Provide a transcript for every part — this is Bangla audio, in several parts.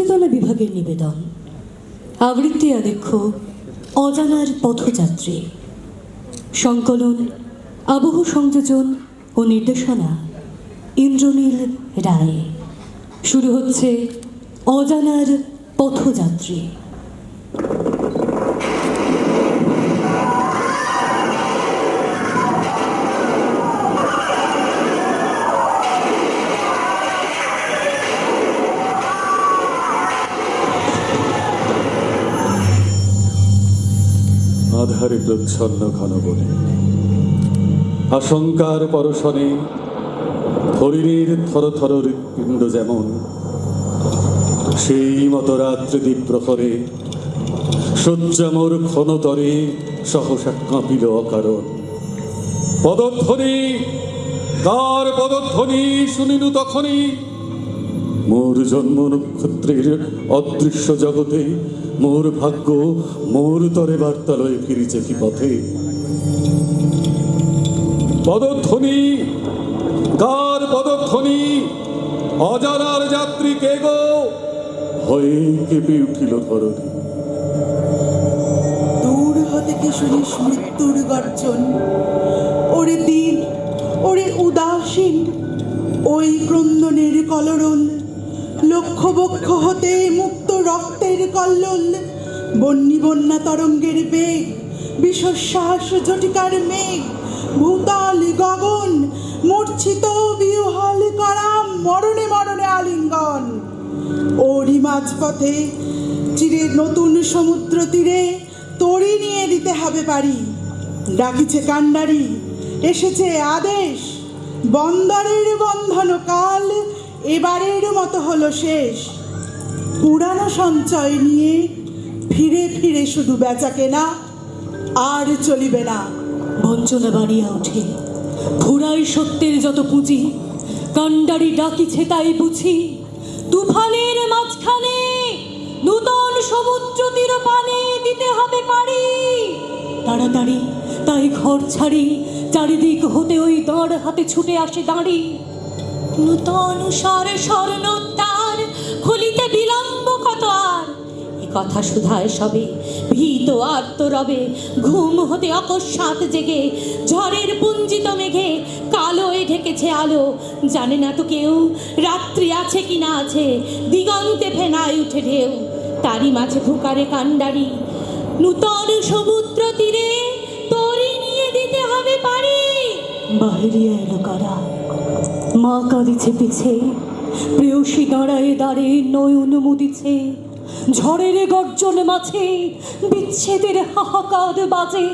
কুঞ্জতলা বিভাগের নিবেদন। আবৃত্তি আদেক্ষ অজানার পথযাত্রী। সংকলন, আবহ সংযোজন ও নির্দেশনা, ইন্দ্রনীল রায়। শুরু হচ্ছে অজানার পথযাত্রী। আধারে প্রচ্ছন্ন ঘন বনে আশঙ্কার পরশনে হরিণের থর থর হৃৎপিণ্ড যেমন, সেই মতো রাত্রি দ্বীপ্রহরে শয্যামোর ক্ষণতরে সহসা কাঁপিল অকারণ। পদধ্বনি তার পদধ্বনি শুনিনু তখনই। মোর জন্ম নক্ষত্রের অদৃশ্য জগতে মোর ভাগ্য মোর তরে বার্তালয়ে ফিরিছে কি পথে? পদধ্বনি কার পদধ্বনি? অজানার যাত্রী কে গো? ভয়ে কেঁপে উঠিল ধরণী। দূর হতে কি শুনিস মৃত্যুর গর্জন? ওরে দিন ওরে উদাসীন ওই ক্রন্দনের কলরল লক্ষ বক্ষ হতে মুক্ত রক্তের কল্লোল বন্যি বন্যা তরঙ্গের বেগ, বিশ্বশ্বাস জটিকার মেঘ, ভূতাল গগন, মূর্ছিত বিহল করা মরণে মরণে আলিঙ্গন। ওরই মাঝপথে চিরে নতুন সমুদ্র তীরে তরি নিয়ে দিতে হবে পারি। ডাকিছে কান্ডারি, এসেছে আদেশ, বন্দরের বন্ধন কাল এবারের মতো হলো শেষ। পুরানো সঞ্চয় নিয়ে ফিরে ফিরে শুধু বেচা কেনা আর চলিবে না। বঞ্চনা বাড়িয়া ওঠে। ফুরাই সত্যের যত পুঁজি কান্ডারি ডাকিছে তাই বুঝি। তুফানের মাঝখানে নূতন সমুদ্র তীর পানে দিতে হবে পারি তাড়াতাড়ি তাই ঘর ছাড়ি, চারিদিক হতে ওই দাঁড় হাতে ছুটে আসে দাঁড়ি। নূতন স্বর স্বর্ণোদ্দার কথা শুধায় সবে। ভীত আর্ত রবে ঘুম হতে অকস্মাৎ জেগে, ঝড়ের পুঞ্জিত মেঘে কালোয় ঢেকেছে আলো। জানে না তো কেউ রাত্রি আছে কি না আছে, দিগন্তে ফেনায় উঠে ঢেউ। তারই মাঝে ফুকারে কান্ডারি নূতন সমুদ্র তীরে তরি নিয়ে দিতে হবে পারি। বাহিরিয়া এলো কারা? মা কাঁদিছে পিছে, প্রেয়সী দাঁড়ায় দাঁড়ে নয়ন মুদিছে। ঝড়ের গর্জন মাঝে, বিচ্ছেদের হাহাকার বাজে।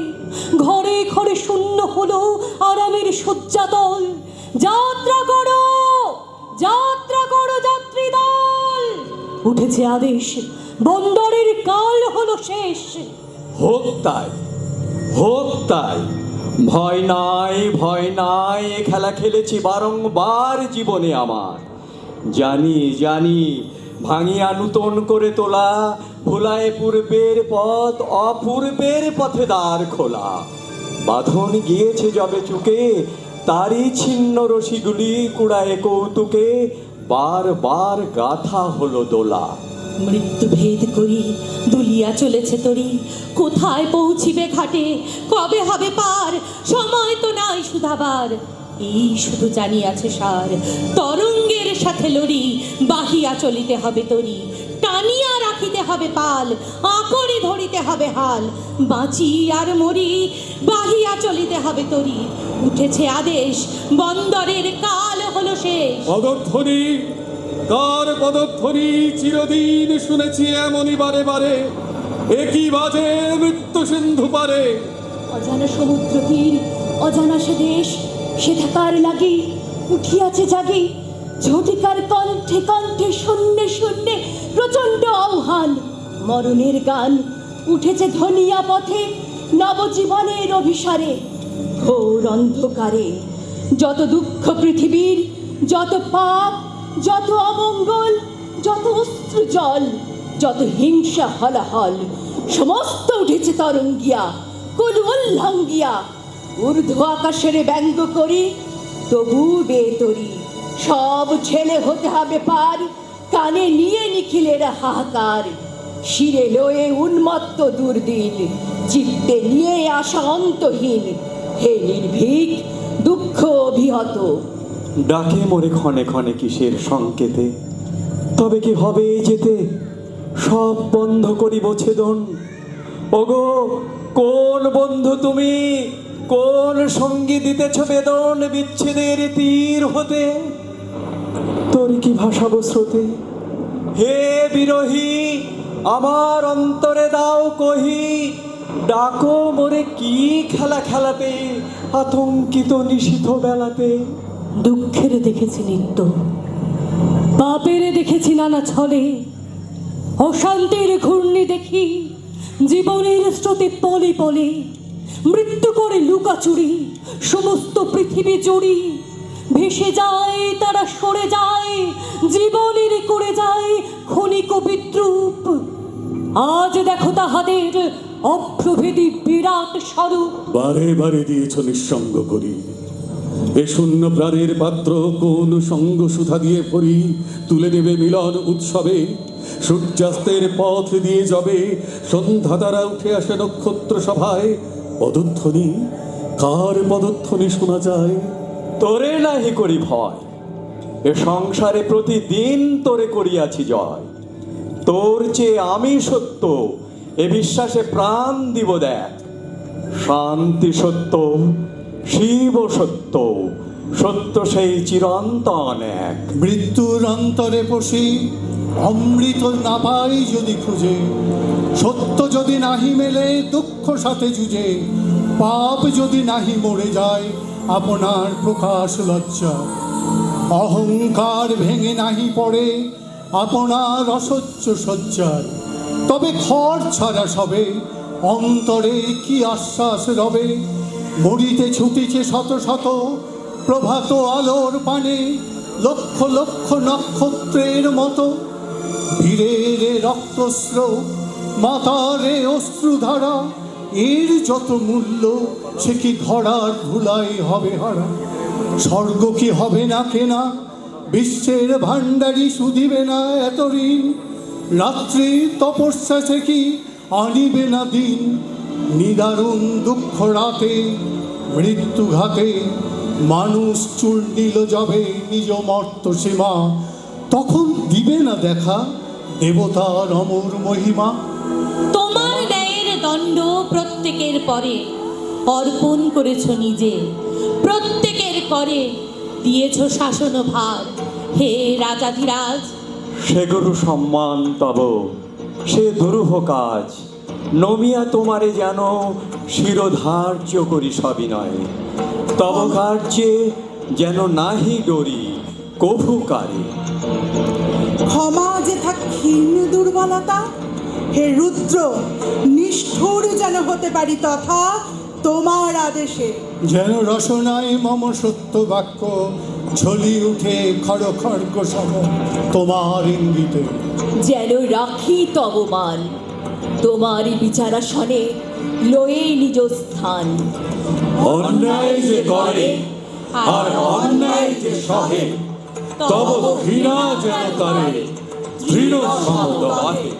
ঘরে ঘরে শূন্য হলো আরামের শয্যাতল। যাত্রা করো যাত্রা করো যাত্রী দল। উঠেছে আদেশ, বন্দরের কাল হলো শেষ। হোক তাই হোক তাই ভয় নাই ভয় নাই, খেলা খেলেছি বারংবার জীবনে আমার। জানি জানি ভাঙিয়া নূতন করে তোলা, ভোলায় পূর্বের পথ, অপূর্বের পথে দ্বার খোলা। বাঁধন গিয়েছে যবে চুকে, তারই ছিন্ন রশিগুলি কুড়ায় কৌতুকে, বারবার গাথা হলো দোলা। মৃত্যু ভেদ করি, দুলিয়া চলেছে তরি, কোথায় পৌঁছিবে ঘাটে, কবে হবে পার, সময় তো নাই সুধাবার। এই শুধু জানিয়াছে সার তরঙ্গের সাথে লড়ি বাহিয়া চলিতে হবে তরি টানিয়া রাখিতে হবে পাল আকড়ে ধরিতে হবে হাল বাঁচি আর মরি বাহিয়া চলিতে হবে তরি। উঠেছে আদেশ বন্দরের কাল হলো শেষ। পদধ্বনি কার পদধ্বনি চিরদিন শুনেছি এমনই বারে বারে একই বাজে মৃত্যু সিন্ধু পারে। অজানা সমুদ্র তীর অজানা সে দেশ সে থাকার লাগি উঠিয়াছে জাগি, ঝটিকার কণ্ঠে কণ্ঠে শূন্যে শূন্যে প্রচণ্ড আহ্বান। মরণের গান উঠেছে ধনিয়া পথে নবজীবনের অভিসারে, ঘোর অন্ধকারে। যত দুঃখ পৃথিবীর, যত পাপ, যত অমঙ্গল, যত অশ্রু জল, যত হিংসা হলাহল, সমস্ত উঠেছে তরঙ্গিয়া কুল উল্লঙ্গিয়া ঊর্ধ্ব আকাশের ব্যঙ্গ করি, তবু বেতরি। সব ছেলে হতে হবে পার, কানে নিয়ে নিখিলের হাহাকার। শিরে লয়ে উন্মত্ত দুর্দিন, চিত্তে নিয়ে আসা অন্তহীন। হে নির্ভীক, দুঃখ অভিহত। ডাকে মোরে ক্ষণে ক্ষণে কিসের সংকেতে? তবে কি হবে যেতে? সব বন্ধ করিব ছেদন। ওগো, কোন বন্ধু তুমি? কোন সঙ্গী দিতেছ বেদন বিচ্ছেদের তীর হতে? তোর কি ভাসাবো স্রোতে? হে বিরোহী, আমার অন্তরে দাও কহি, ডাকো মোরে কি খেলা খেলাতে, আতঙ্কিত নিশীথ বেলাতে? দুঃখের দেখেছি নিত্য, পাপের দেখেছি নানা ছলে, অশান্তির ঘূর্ণি দেখি, জীবনের স্রোতে পলি পলে মৃত্যু করে লুকাচুরি সমস্ত পৃথিবী জুড়ি। ভেসে যায়, তারা সরে যায়, জীবনের করে যায় ক্ষণিক বিদ্রুপ। আজ দেখো তাহাদের অপ্রভেদী বিরাট স্বরূপ। বারে বারে দিয়েছ নিঃসঙ্গ করি। এ শূন্য প্রাণের পাত্র কোন সঙ্গ সুধা দিয়ে পড়ি তুলে নেবে মিলন উৎসবে, সূর্যাস্তের পথ দিয়ে যাবে সন্ধ্যা দ্বারা উঠে আসে নক্ষত্র সভায় পদধ্বনি কার পদধ্বনি শোনা যায়? তোরে নাহি করি ভয় এ সংসারে প্রতিদিন তোরে করিয়াছি জয়। তোর চেয়ে আমি সত্য এ বিশ্বাসে প্রাণ দিব দেখ। শান্তি সত্য শিব সত্য সত্য সেই চিরন্তন এক। মৃত্যুর অন্তরে বসি অমৃত না পাই যদি খুঁজে, সত্য যদি নাহি মেলে, দুঃখ সাথে জুঝে পাপ যদি নাহি মরে যায়, আপনার প্রকাশ লজ্জা। অহংকার ভেঙে নাহি পড়ে, আপনার অসহ্য সজ্জায় তবে খড় ছাড়া সবে, অন্তরে কি আশ্বাস রবে? মরিতে ছুটিছে শত শত, প্রভাত আলোর পানে, লক্ষ লক্ষ নক্ষত্রের মতো। বীরের রক্তস্রোত মাতারে অশ্রুধারা, এর যত মূল্য, সে কি ধরার ধুলাই হবে হারা? স্বর্গ কি হবে না কেনা? বিশ্বের ভাণ্ডারি শুধিবে না এত ঋণ? রাত্রি তপস্যা সে কি আনিবে না দিন? নিদারুণ দুঃখ রাতে মৃত্যু ঘাতে মানুষ চুল নিল যাবে নিজ মর্ত সীমা তখন দিবে না দেখা দেবতার অমর মহিমা। তোমার ন্যায়ের দণ্ড প্রত্যেকের পরে অর্পণ করেছ নিজে। প্রত্যেকের করে দিয়েছ শাসন ভার। হে রাজাধিরাজ! সে গুরু সম্মান তব সে দুরূহ কাজ। নমিয়া তোমারে যেন শিরোধার্য করি সবিনয় তব কার্যে যেন নাহি ডরি কভু কারে। ক্ষমা যে থাক ক্ষীণ দুর্বলতা হে রুদ্র নিষ্ঠুর যেন হতে পারি তথা তোমার আদেশে। যেন রসনায় মম সত্য বাক্য ঝলি উঠে খড় খড়গ সম তোমার ইঙ্গিতে। যেন রাখি তব মান তোমারই বিচারাসনে লয়ে নিজ স্থান। অন্যায় যে করে আর অন্যায় যে সহে তব ঘৃণা যেন তারে দৃঢ় সমত বাহে।